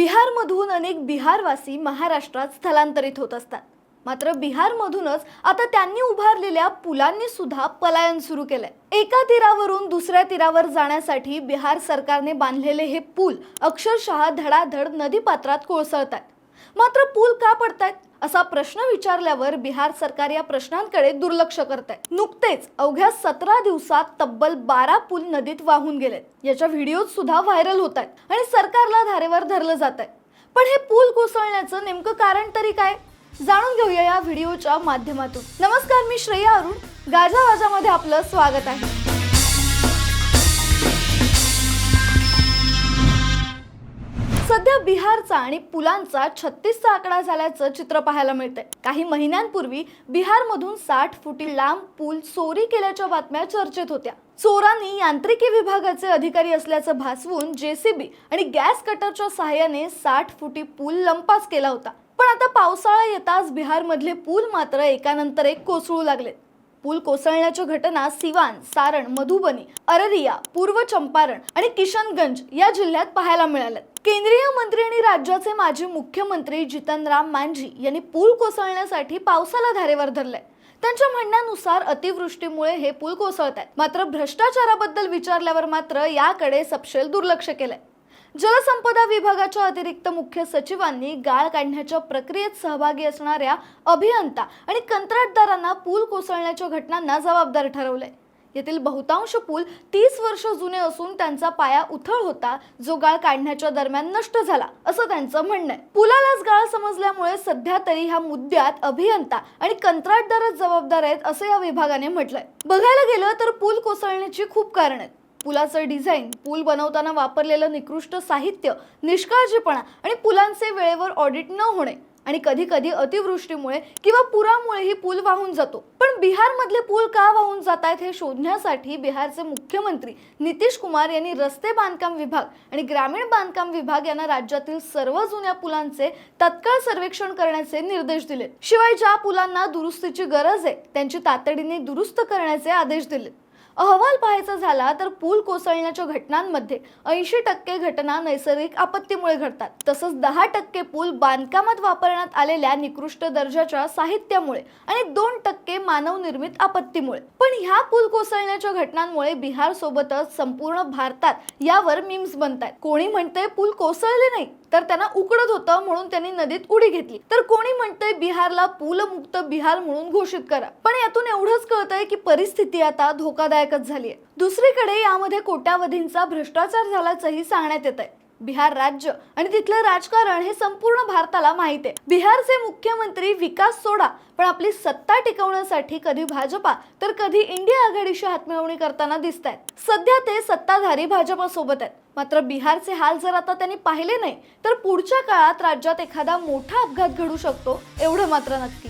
बिहारमधून अनेक बिहारवासी महाराष्ट्रात स्थलांतरित होत असतात. मात्र बिहारमधूनच आता त्यांनी उभारलेल्या पुलांनी सुद्धा पलायन सुरू केलंय. एका तीरावरून दुसऱ्या तीरावर जाण्यासाठी बिहार सरकारने बांधलेले हे पूल अक्षरशः धडाधड नदीपात्रात कोसळतात मात्र पूल का पडतायत? असा प्रश्न विचारल्यावर बिहार सरकार या प्रश्नांकडे दुर्लक्ष करत आहे नुकतेच अवघ्या सतरा दिवसात तब्बल बारा पूल नदीत वाहून गेलेत. याच्या व्हिडिओ सुद्धा व्हायरल होत आहेत आणि सरकारला धारेवर धरलं जात आहे पण हे पूल कोसळण्याचं नेमकं कारण तरी काय? जाणून घेऊया या व्हिडिओच्या माध्यमातून. नमस्कार मी श्रेया अरुण. गाजावाजामध्ये आपलं स्वागत आहे. सध्या बिहारचा आणि पुलांचा छत्तीसचा आकडा झाल्याचं चित्र पाहायला मिळतंय. काही महिन्यांपूर्वी बिहारमधून साठ फुटी लांब पूल चोरी केल्याच्या बातम्या चर्चेत होत्या. चोरांनी यांत्रिकी विभागाचे अधिकारी असल्याचं भासवून जेसीबी आणि गॅस कटरच्या सहाय्याने साठ फुटी पूल लंपास केला होता. पण आता पावसाळा येताच बिहारमधले पूल मात्र एकानंतर एक कोसळू लागले पूल कोसळण्याच्या घटना सिवान सारण मधुबनी अररिया पूर्व चंपारण आणि किशनगंज या जिल्ह्यात पाहायला मिळाल्यात केंद्रीय मंत्री आणि राज्याचे माजी मुख्यमंत्री जितनराम मांझी यांनी पूल कोसळण्यासाठी पावसाला धारेवर धरले त्यांच्या म्हणण्यानुसार अतिवृष्टीमुळे हे पूल कोसळत आहेत मात्र भ्रष्टाचाराबद्दल विचारल्यावर मात्र याकडे सपशेल दुर्लक्ष केलंय. जलसंपदा विभागाच्या अतिरिक्त मुख्य सचिवांनी गाळ काढण्याच्या प्रक्रियेत सहभागी असणाऱ्या अभियंता आणि कंत्राटदारांना पूल कोसळण्याच्या घटनांना जबाबदार ठरवलंय. येथील बहुतांश पूल तीस वर्ष जुने असून त्यांचा पाया उथळ होता जो गाळ काढण्याच्या दरम्यान नष्ट झाला असं त्यांचं म्हणणं आहे. पुलालाच गाळ समजल्यामुळे सध्या तरी ह्या मुद्द्यात अभियंता आणि कंत्राटदारच जबाबदार आहेत असं या विभागाने म्हटलंय. बघायला गेलं तर पूल कोसळण्याची खूप कारण आहेत. पुलाचं डिझाईन पूल बनवताना वापरलेलं निकृष्ट साहित्य निष्काळजीपणा आणि पुलांचे वेळेवर ऑडिट न होणे आणि कधी कधी अतिवृष्टीमुळे किंवा पुरामुळेही पूल वाहून जातो. पण बिहारमधले पूल का वाहून जात आहेत हे शोधण्यासाठी बिहारचे मुख्यमंत्री नितीश कुमार यांनी रस्ते बांधकाम विभाग आणि ग्रामीण बांधकाम विभाग यांना राज्यातील सर्व जुन्या पुलांचे तत्काळ सर्वेक्षण करण्याचे निर्देश दिले. शिवाय ज्या पुलांना दुरुस्तीची गरज आहे त्यांची तातडीने दुरुस्त करण्याचे आदेश दिले. अहवाल पाहायचा झाला तर पूल कोसळण्याच्या घटनांमध्ये ऐंशी टक्के घटना नैसर्गिक आपत्तीमुळे घडतात. तसंच दहा टक्के पूल बांधकामात वापरण्यात आलेल्या निकृष्ट दर्जाच्या साहित्यामुळे आणि दोन टक्के मानवनिर्मित आपत्तीमुळे. पण ह्या पूल कोसळण्याच्या घटनांमुळे बिहार सोबतच संपूर्ण भारतात यावर मीम्स बनतात कोणी म्हणतंय पूल कोसळले नाही तर त्यांना उकडत होतं म्हणून त्यांनी नदीत उडी घेतली. तर कोणी म्हणतंय बिहारला पूलमुक्त बिहार म्हणून घोषित करा. पण यातून एवढंच कळतंय की परिस्थिती आता धोकादायक धोकादायकच झाली आहे दुसरीकडे यामध्ये कोट्यावधींचा भ्रष्टाचार झाल्याचंही सांगण्यात येत आहे बिहार राज्य आणि तिथलं राजकारण हे संपूर्ण भारताला माहीत आहे. बिहारचे मुख्यमंत्री विकास सोडा पण आपली सत्ता टिकवण्यासाठी कधी भाजपा तर कधी इंडिया आघाडीशी हातमिळवणी करताना दिसत आहेत सध्या ते सत्ताधारी भाजपा सोबत आहेत. मात्र बिहारचे हाल जर आता त्यांनी पाहिले नाही तर पुढच्या काळात राज्यात एखादा मोठा अपघात घडू शकतो एवढं मात्र नक्की.